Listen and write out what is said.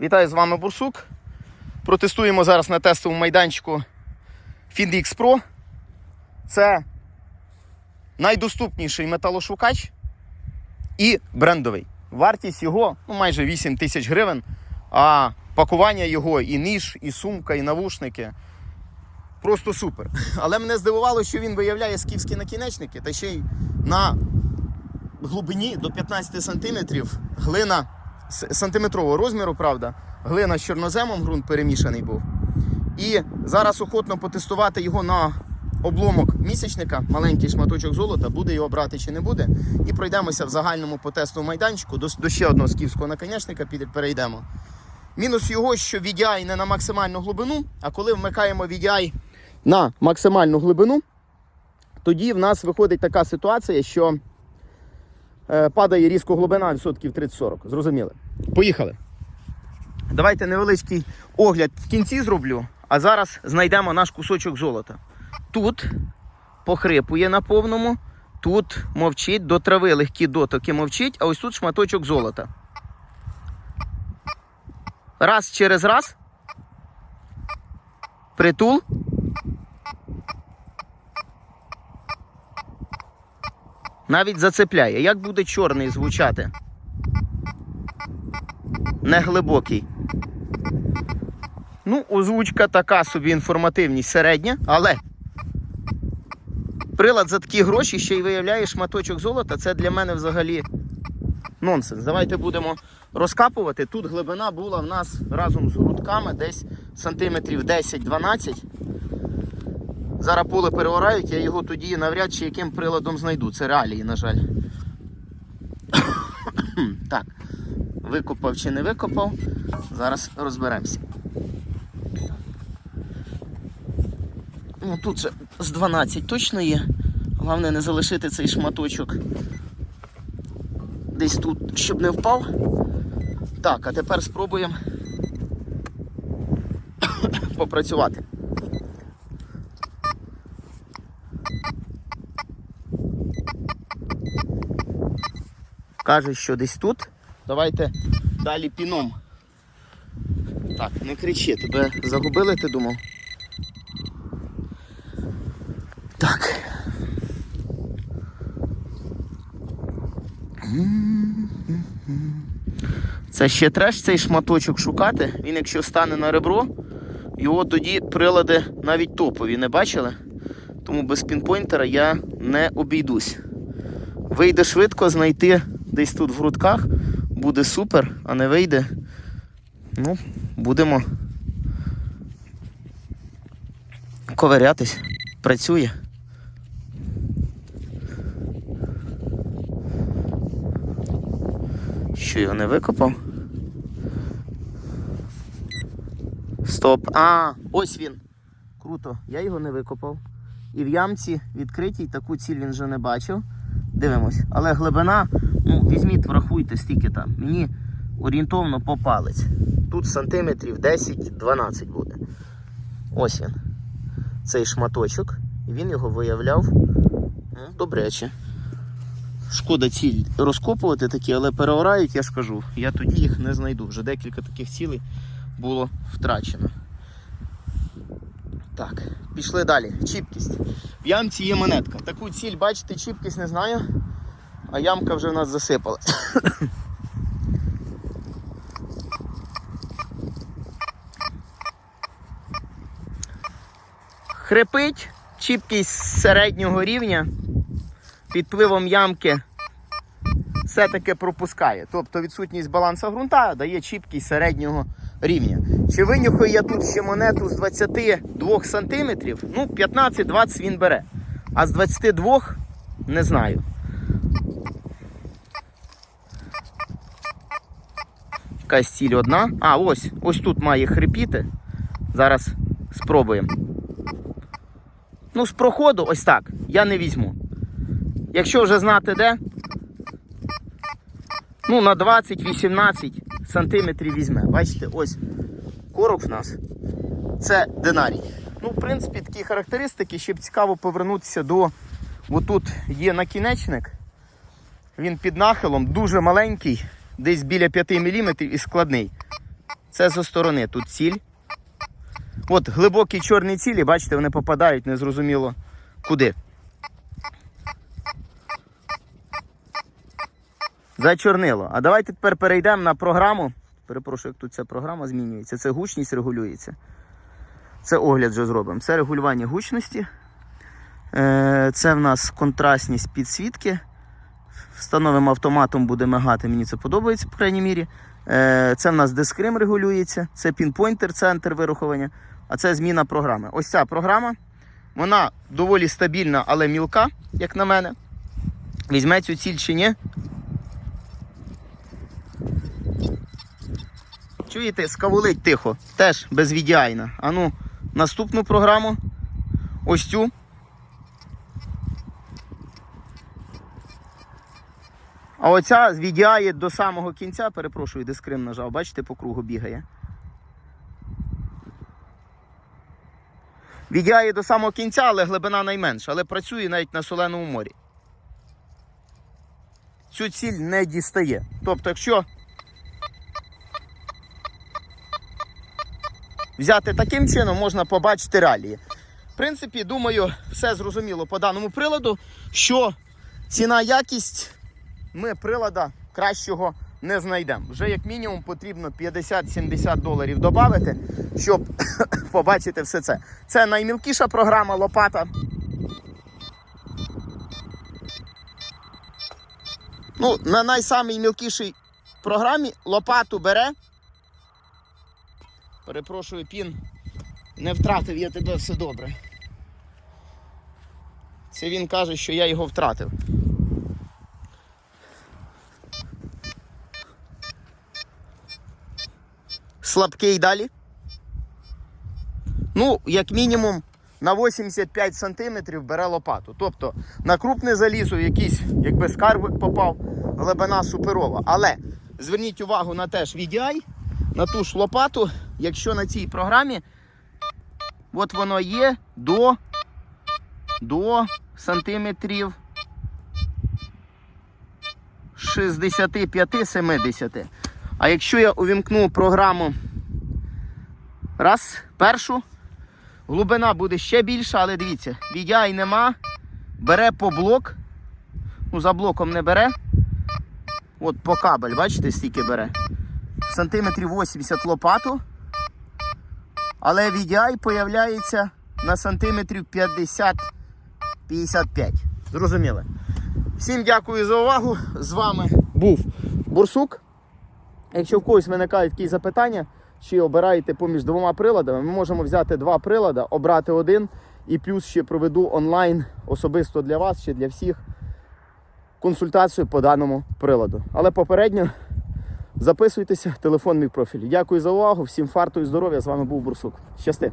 Вітаю з вами Бурсук. Протестуємо зараз на тестовому майданчику FinDX Pro. Це найдоступніший металошукач і брендовий. Вартість його ну, майже 8 тисяч гривень, а пакування його і ніж, і сумка, і навушники. Просто супер. Але мене здивувало, що він виявляє скіфські накінечники, та ще й на глибині до 15 сантиметрів глина сантиметрового розміру, правда. Глина з чорноземом ґрунт перемішаний був. І зараз охотно потестувати його на обломок місячника, маленький шматочок золота, буде його брати чи не буде. І пройдемося в загальному по тестовому майданчику. До, до ще одного скіфського наконечника перейдемо. Мінус його, що VDI не на максимальну глибину, а коли вмикаємо VDI на максимальну глибину, тоді в нас виходить така ситуація, що падає різко глибина відсотків 30-40. Зрозуміли? Поїхали. Давайте невеличкий огляд в кінці зроблю, а зараз знайдемо наш кусочок золота. Тут похрипує на повному, тут мовчить, до трави легкі дотоки мовчить, а ось тут шматочок золота. Раз через раз. Притул. Навіть зацепляє. Як буде чорний звучати? Неглибокий. Ну, озвучка така собі інформативність середня, але прилад за такі гроші ще й виявляє шматочок золота. Це для мене взагалі нонсенс. Давайте будемо розкапувати. Тут глибина була в нас разом з грудками десь сантиметрів 10-12. Зараз поле переорають, я його тоді навряд чи яким приладом знайду. Це реалії, на жаль. так, викопав чи не викопав. Зараз розберемося. Ну, тут же з 12 точно є. Головне не залишити цей шматочок десь тут, щоб не впав. Так, а тепер спробуємо попрацювати. Каже, що десь тут. Давайте далі піном. Так, не кричи, тебе загубили, ти думав? Так. Це ще треш цей шматочок шукати. Він якщо стане на ребро, його тоді прилади навіть топові не бачили. Тому без пінпойнтера я не обійдусь. Вийде швидко знайти десь тут в грудках, буде супер, а не вийде. Ну, будемо ковирятись. Працює. Що його не викопав? Стоп. А, ось він. Круто. Я його не викопав. І в ямці відкритій таку ціль він вже не бачив. Дивимось. Але глибина, ну, візьміть, врахуйте, стільки там. Мені орієнтовно по палець. Тут сантиметрів 10-12 буде. Ось він. Цей шматочок. І він його виявляв. Ну. Шкода ціль розкопувати такі, але переорають, я ж кажу, я тоді їх не знайду. Вже декілька таких цілей було втрачено. Так, пішли далі. Чіпкість. В ямці є монетка. Таку ціль, бачите, чіпкість не знаю, а ямка вже в нас засипала. Хрипить, чіпкість середнього рівня під впливом ямки все-таки пропускає. Тобто відсутність балансу ґрунта дає чіпкість середнього рівня. Чи винюхаю я тут ще монету з 22 см? Ну, 15-20 він бере. А з 22 не знаю. Якась ціль одна. А, ось, ось тут має хрипіти. Зараз спробуємо. Ну, з проходу, ось так, я не візьму. Якщо вже знати де, ну на 20-18 сантиметрів візьме. Бачите, ось корок в нас. Це динарій. Ну, в принципі, такі характеристики, щоб цікаво повернутися до. Отут є накінечник. Він під нахилом, дуже маленький, десь біля 5 мм і складний. Це зі сторони тут ціль. От глибокі чорні цілі, бачите, вони попадають незрозуміло куди. Зачорнило. А давайте тепер перейдемо на програму. Перепрошую, як тут ця програма змінюється. Це гучність регулюється. Це огляд вже зробимо. Це регулювання гучності. Е, Це в нас контрастність підсвітки. Встановимо автоматом, буде мигати. Мені це подобається, по крайній мірі. Е, Це в нас дискрим регулюється, це пінпойнтер, центр вирухування, а це зміна програми. Ось ця програма. Вона доволі стабільна, але мілка, як на мене. Візьме цю ціль чи ні. Чуєте, скавулить тихо, теж безвідяйна. А ну, наступну програму. Ось цю. А оця відяє до самого кінця, перепрошую, дискрим нажав, бачите, по кругу бігає. Відяє до самого кінця, але глибина найменша, але працює навіть на соленому морі. Цю ціль не дістає. Тобто, якщо взяти таким чином, можна побачити реалії. В принципі, думаю, все зрозуміло по даному приладу, що ціна якість ми прилада кращого не знайдемо. Вже як мінімум потрібно 50-70 доларів додати, щоб побачити все це. Це наймілкіша програма лопата. Ну, на найсамій мілкішій програмі лопату бере. Перепрошую, пін. Не втратив я тебе все добре. Це він каже, що я його втратив. Слабкий далі. Ну, як мінімум, на 85 сантиметрів бере лопату. Тобто на крупне залізо якийсь, якби скарбик попав, глибина суперова. Але зверніть увагу на теж VDI, на ту ж лопату, якщо на цій програмі, от воно є до, до сантиметрів 65-70. А якщо я увімкну програму раз, першу, глибина буде ще більша, але дивіться, VDI нема, бере по блок, ну за блоком не бере. От по кабель, бачите, стільки бере. Сантиметрів 80 лопату. Але VDI появляється на сантиметрів 50-55. Зрозуміли? Всім дякую за увагу. З вами був Бурсук. Якщо в когось виникають якісь запитання, чи обираєте поміж двома приладами, ми можемо взяти два прилади, обрати один і плюс ще проведу онлайн особисто для вас чи для всіх консультацію по даному приладу. Але попередньо записуйтеся, телефон мій профіль. Дякую за увагу, всім фарту і здоров'я. З вами був Бурсук. Щасти!